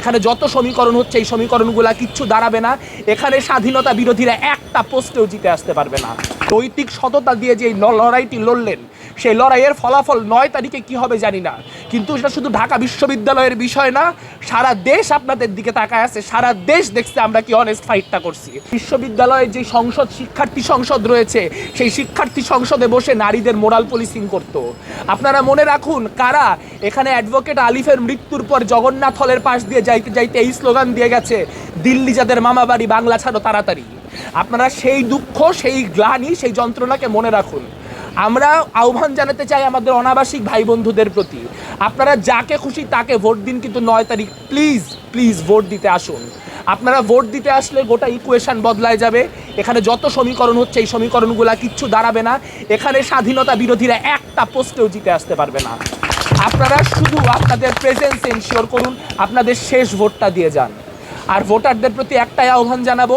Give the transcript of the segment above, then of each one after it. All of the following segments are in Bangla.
এখানে যত সমীকরণ হচ্ছে, এই সমীকরণগুলা কিচ্ছু দাঁড়াবে না। এখানে স্বাধীনতা বিরোধীরা একটা পোস্টেও জিতে আসতে পারবে না। নৈতিক সততা দিয়ে যে লড়াইটি লড়লেন, সেই লড়াইয়ের ফলাফল নয় তারিখে কি হবে জানি না। কিন্তু সেটা শুধু ঢাকা বিশ্ববিদ্যালয়ের বিষয় না, সারা দেশ আপনাদের দিকে তাকায় আছে, সারা দেশ দেখছে আমরা কি অনেস্ট ফাইটটা করছি। বিশ্ববিদ্যালয়ের যে সংসদ, শিক্ষার্থী সংসদ রয়েছে, সেই শিক্ষার্থী সংসদে বসে নারীদের মোরাল পুলিশিং করত। আপনারা মনে রাখুন, কারা এখানে অ্যাডভোকেট আলিফের মৃত্যুর পর জগন্নাথ হলের পাশ দিয়ে যাইতে যাইতে এই স্লোগান দিয়ে গেছে, দিল্লি যাদের মামাবাড়ি, বাংলা ছাড়ো তাড়াতাড়ি। আপনারা সেই দুঃখ, সেই গ্লানি, সেই যন্ত্রণাকে মনে রাখুন। আমরা আহ্বান জানাতে চাই আমাদের অনাবাসিক ভাই বন্ধুদের প্রতি। আপনারা যাকে খুশি তাকে ভোট দিন, কিন্তু নয় তারিখ প্লিজ প্লিজ ভোট দিতে আসুন। আপনারা ভোট দিতে আসলে গোটা ইকুয়েশন বদলায় যাবে। এখানে যত সমীকরণ হচ্ছে, এই সমীকরণগুলা কিচ্ছু দাঁড়াবে না। এখানে স্বাধীনতা বিরোধীরা একটা পোস্টেও জিতে আসতে পারবে না। আপনারা শুধু আপনাদের প্রেজেন্স এনশিওর করুন, আপনাদের শেষ ভোটটা দিয়ে যান। আর ভোটারদের প্রতি একটাই আহ্বান জানাব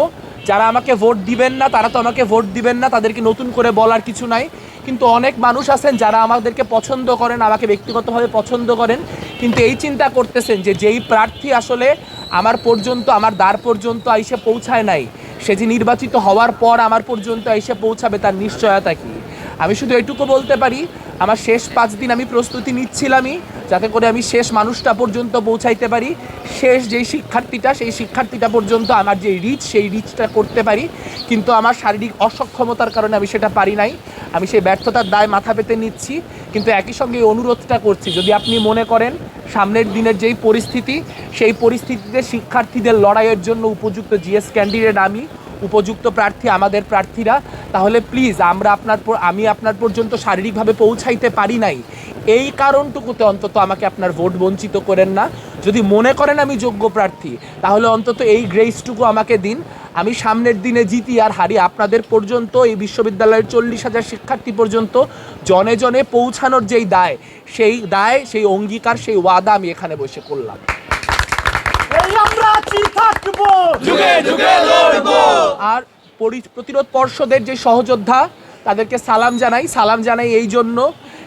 যারা আমাকে ভোট দিবেন না, তারা তো আমাকে ভোট দিবেন না, তাদেরকে নতুন করে বলার কিছু নাই। কিন্তু অনেক মানুষ আছেন যারা আমাদেরকে পছন্দ করেন, আমাকে ব্যক্তিগতভাবে পছন্দ করেন। কিন্তু এই চিন্তা করতেছেন যে যেই প্রার্থী আসলে আমার পর্যন্ত, আমার দ্বার পর্যন্ত এসে পৌঁছায় নাই, সে যে নির্বাচিত হওয়ার পর আমার পর্যন্ত এসে পৌঁছাবে, তার নিশ্চয়তা কি? আমি শুধু এটুকু বলতে পারি, আমার শেষ পাঁচ দিন আমি প্রস্তুতি নিচ্ছিলামই যাতে করে আমি শেষ মানুষটা পর্যন্ত পৌঁছাইতে পারি। শেষ যেই শিক্ষার্থীটা, সেই শিক্ষার্থীটা পর্যন্ত আমার যে রিচ সেই রিচটা করতে পারি। কিন্তু আমার শারীরিক অসক্ষমতার কারণে আমি সেটা পারি নাই। আমি সেই ব্যর্থতার দায় মাথা পেতে নিচ্ছি। কিন্তু একই সঙ্গে এই অনুরোধটা করছি, যদি আপনি মনে করেন সামনের দিনের যেই পরিস্থিতি, সেই পরিস্থিতিতে শিক্ষার্থীদের লড়াইয়ের জন্য উপযুক্ত জিএস ক্যান্ডিডেট আমি উপযুক্ত প্রার্থী, আমাদের প্রার্থীরা, তাহলে প্লিজ আমরা আপনার আমি আপনার পর্যন্ত শারীরিকভাবে পৌঁছাইতে পারি নাই। এই কারণটুকুতে অন্তত আমাকে আপনার ভোট বঞ্চিত করেন না। যদি মনে করেন আমি যোগ্য প্রার্থী, তাহলে অন্তত এই গ্রেসটুকু আমাকে দিন। আমি সামনের দিনে জিতি আর হারি। আপনাদের পর্যন্ত, এই বিশ্ববিদ্যালয়ের চল্লিশ হাজার শিক্ষার্থী পর্যন্ত জনে জনে পৌঁছানোর যেই দায়, সেই দায়, সেই অঙ্গীকার, সেই ওয়াদা আমি এখানে বসে করলাম। আছি থাকব যুগে যুগে লড়বো আর পরি- প্রতিরোধ পর্ষদের যে সহযোদ্ধা তাদেরকে সালাম জানাই। সালাম জানাই এই জন্য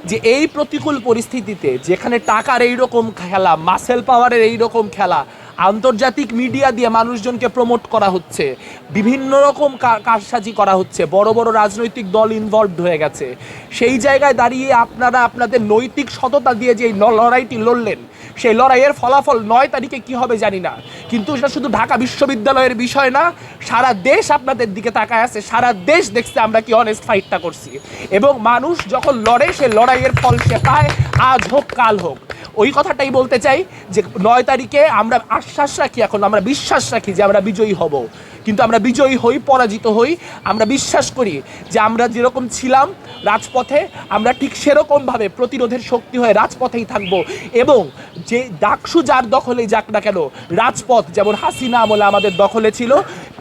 যে এই প্রতিকূল পরিস্থিতিতে যেখানে টাকার এইরকম খেলা মাসেল পাওয়ারের এই রকম খেলা আন্তর্জাতিক মিডিয়া দিয়ে মানুষজনকে প্রমোট করা হচ্ছে। বিভিন্ন রকম কারসাজি করা হচ্ছে। বড় বড় রাজনৈতিক দল ইনভলভড হয়ে গেছে। সেই জায়গায় দাঁড়িয়ে আপনারা আপনাদের নৈতিক সততা দিয়ে যে লড়াইটি লড়লেন, সেই লড়াইয়ের ফলাফল নয় তারিখে কি হবে জানি না। কিন্তু এটা শুধু ঢাকা বিশ্ববিদ্যালয়ের বিষয় না, সারা দেশ আপনাদের দিকে তাকায় আছে। সারা দেশ দেখছে আমরা কি অনেস্ট ফাইটটা করছি। এবং মানুষ যখন লড়ে, সে লড়াইয়ের ফল সে পায়। আজ হোক, কাল হোক। ওই কথাটাই বলতে চাই যে নয় তারিখে আমরা আশ্বাস রাখি এখন, আমরা বিশ্বাস রাখি যে আমরা বিজয়ী হব। কিন্তু আমরা বিজয়ী হই, পরাজিত হই, আমরা বিশ্বাস করি যে আমরা যেরকম ছিলাম রাজপথে, আমরা ঠিক সেরকমভাবে প্রতিরোধের শক্তি হয়ে রাজপথেই থাকব এবং যে ডাকসু যার দখলে যাক না কেন, রাজপথ যেমন হাসিনা আমলে আমাদের দখলে ছিল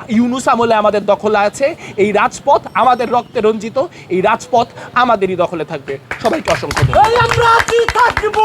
ইউনুস আমলে আমাদের দখলে আছে এই রাজপথ আমাদের রক্তে রঞ্জিত এই রাজপথ আমাদেরই দখলে থাকবে। সবাইকে অসংখ্য আমরা থাকব।